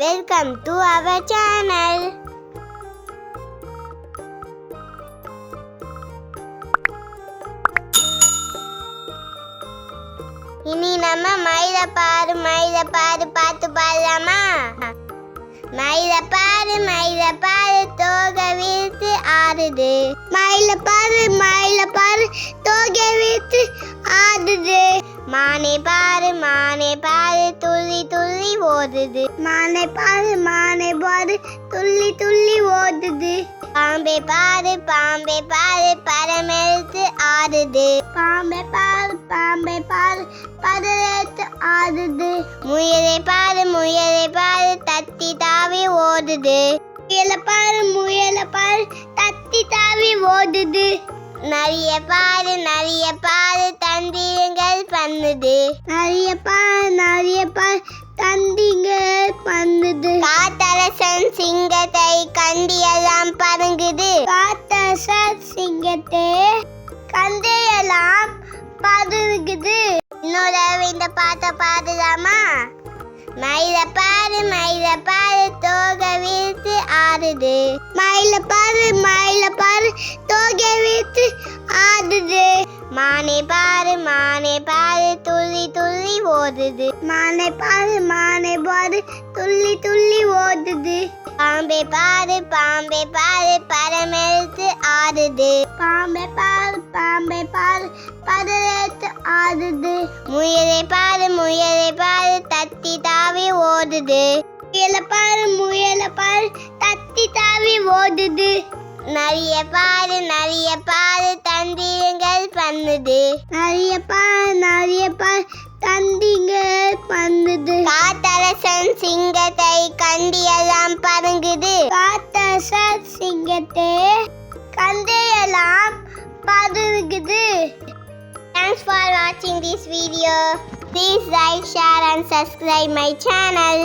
Welcome to our channel இனி நம்ம மயில பாரு மயில பாரு பார்த்து பாடலாமா? மயில பாரு மயில பாரு தோக வீழ்த்து ஆடுது. மயில பாரு மயில பாரு தோகை வீழ்த்து ஆடுது. மானே பாரு மானே பாரு. ஓடுது. மானை பாரு மானை பாரு துள்ளி துள்ளி ஓடுது. பாம்பே பாரு பாம்பே பாரு பரமெழுத்து ஆடுது. பாம்பே பாரு பாம்பே பாரு பதரெழுத்து ஆடுது. முயலை பாரு முயலை பாரு தத்தி தாவி ஓடுது. முயலை பாரு முயலை பாரு தத்தி தாவி ஓடுது. நிறைய பாரு நிறைய பாரு தந்திரங்கள் பண்ணுது. நிறைய பாரு நிறைய பாரு தந்திங்கள் பண்ணுது. காத்தரசன் சிங்கத்தை கண்டியெல்லாம் பறங்குது காத்தரசன் சிங்கத்தை கண்டியெல்லாம் பறங்குது இன்னொரு இந்த பாட்டை பாடலாமா மயில பாரு மயில பாரு தோகை வீழ்த்து ஆடுது. மயில பாரு மயில பாரு தோகை வீழ்த்து ஆடுது. மானை பாரு ஓடுது மானை பாரு மானை பாரு துள்ளி துள்ளி ஓடுது. பாம்பே பாரு பாம்பே பாரு பரமெழுத்து ஆடுது. பாம்பே பாரு பாம்பே பாரு பதரெழுத்து ஆடுது. முயலை பாரு முயலை பாரு தத்தி தாவி ஓடுது. முயலை பாரு முயலை பாரு தத்தி தாவி ஓடுது. நிறைய பாரு நிறைய பாரு தந்திரங்கள் பண்ணுது. நிறைய பாரு நிறைய பாரு தந்திங்கள் பண்ணுது காத்தரசன் சிங்கத்தை கண்டியெல்லாம் பறங்குது காத்தரசன் சிங்கத்தை கண்டியெல்லாம் பறங்குது Thanks for watching this video. Please like, share and subscribe my channel.